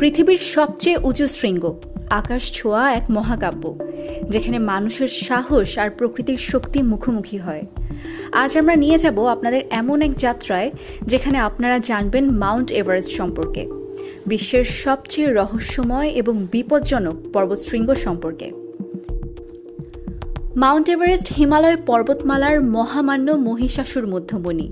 পৃথিবীর সবচেয়ে উঁচু শৃঙ্গ, আকাশ ছোঁয়া এক মহাকাব্য, যেখানে মানুষের সাহস আর প্রকৃতির শক্তি মুখোমুখি হয়। আজ আমরা নিয়ে যাব আপনাদের এমন এক যাত্রায়, যেখানে আপনারা জানবেন মাউন্ট এভারেস্ট সম্পর্কে, বিশ্বের সবচেয়ে রহস্যময় এবং বিপজ্জনক পর্বতশৃঙ্গ সম্পর্কে। মাউন্ট এভারেস্ট হিমালয় পর্বতমালার মহামান্য মহিষাসুর মধ্যমণি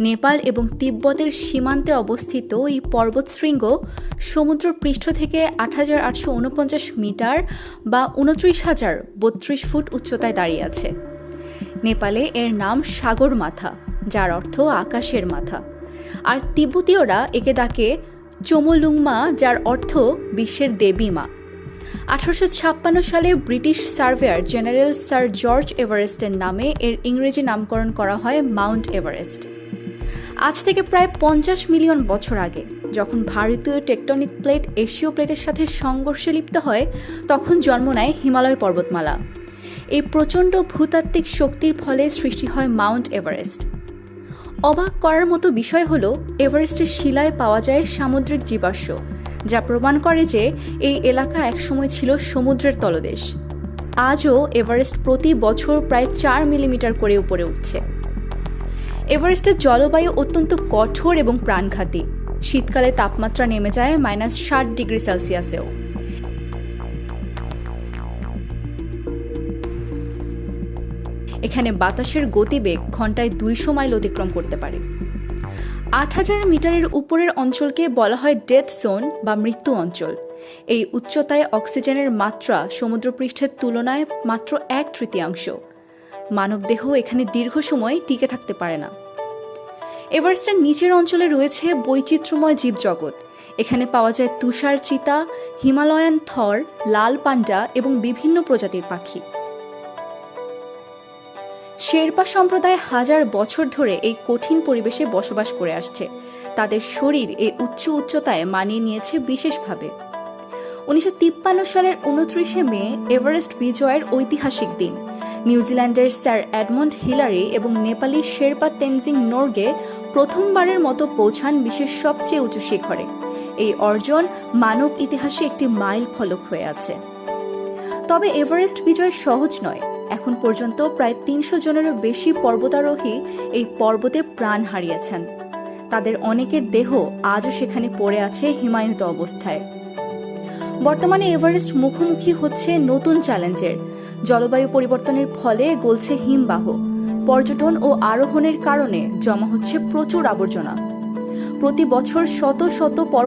নেপাল এবং তিব্বতের সীমান্তে অবস্থিত এই পর্বতশৃঙ্গ সমুদ্র পৃষ্ঠ থেকে আট হাজার আটশো উনপঞ্চাশ মিটার বা উনত্রিশ হাজার বত্রিশ ফুট উচ্চতায় দাঁড়িয়ে আছে। নেপালে এর নাম সাগর মাথা, যার অর্থ আকাশের মাথা। আর তিব্বতীয়রা একে ডাকে চোমলুংমা, যার অর্থ বিশ্বের দেবী মা। আঠারোশো ছাপ্পান্ন সালে British surveyor general sir George এভারেস্টের নামে এর ইংরেজি নামকরণ করা হয় মাউন্ট এভারেস্ট। আজ থেকে প্রায় পঞ্চাশ মিলিয়ন বছর আগে, যখন ভারতীয় টেকটনিক প্লেট এশীয় প্লেটের সাথে সংঘর্ষে লিপ্ত হয়, তখন জন্ম নেয় হিমালয় পর্বতমালা। এই প্রচণ্ড ভূতাত্ত্বিক শক্তির ফলে সৃষ্টি হয় মাউন্ট এভারেস্ট। অবাক করার মতো বিষয় হল, এভারেস্টের শিলায় পাওয়া যায় সামুদ্রিক জীবাশ্ম, যা প্রমাণ করে যে এই এলাকা একসময় ছিল সমুদ্রের তলদেশ। আজও এভারেস্ট প্রতি বছর প্রায় চার মিলিমিটার করে উপরে উঠছে। এভারেস্টের জলবায়ু অত্যন্ত কঠোর এবং প্রাণঘাতী। শীতকালে তাপমাত্রা নেমে যায় মাইনাস ষাট ডিগ্রি সেলসিয়াসেও। এখানে বাতাসের গতিবেগ ঘন্টায় দুইশো মাইল অতিক্রম করতে পারে। আট হাজার মিটারের উপরের অঞ্চলকে বলা হয় ডেথ জোন বা মৃত্যু অঞ্চল। এই উচ্চতায় অক্সিজেনের মাত্রা সমুদ্রপৃষ্ঠের তুলনায় মাত্র এক তৃতীয়াংশ। মানবদেহ এখানে দীর্ঘ সময় টিকে থাকতে পারে না। এভারেস্টের নিচের অঞ্চলে রয়েছে বৈচিত্র্যময় জীবজগৎ। এখানে পাওয়া যায় তুষার চিতা, হিমালয়ান থর, লাল পান্ডা এবং বিভিন্ন প্রজাতির পাখি। শেরপা সম্প্রদায় হাজার বছর ধরে এই কঠিন পরিবেশে বসবাস করে আসছে। তাদের শরীর এই উচ্চ উচ্চতায় মানিয়ে নিয়েছে বিশেষভাবে। উনিশশো তিপ্পান্ন সালের উনত্রিশে মে এভারেস্ট বিজয়ের ঐতিহাসিক দিন। নিউজিল্যান্ডের স্যার অ্যাডমন্ড হিলারি এবং নেপালি শেরপা তেনজিং নোর্গে প্রথমবারের মতো পৌঁছান বিশ্বের সবচেয়ে উঁচু শিখরে। এই অর্জন মানব ইতিহাসে একটি মাইল ফলক হয়ে আছে। তবে এভারেস্ট বিজয় সহজ নয়। এখন পর্যন্ত প্রায় তিনশো জনেরও বেশি পর্বতারোহী এই পর্বতে প্রাণ হারিয়েছেন। তাদের অনেকের দেহ আজও সেখানে পড়ে আছে হিমায়িত অবস্থায়। বর্তমানে এভারেস্ট মুখোমুখি হচ্ছে নতুন চ্যালেঞ্জের। জলবায়ু পরিবর্তনের ফলে গলছে হিমবাহ। পর্যটন ও আরোহণের কারণে জমা হচ্ছে প্রচুর আবর্জনা। প্রতি বছর শত শত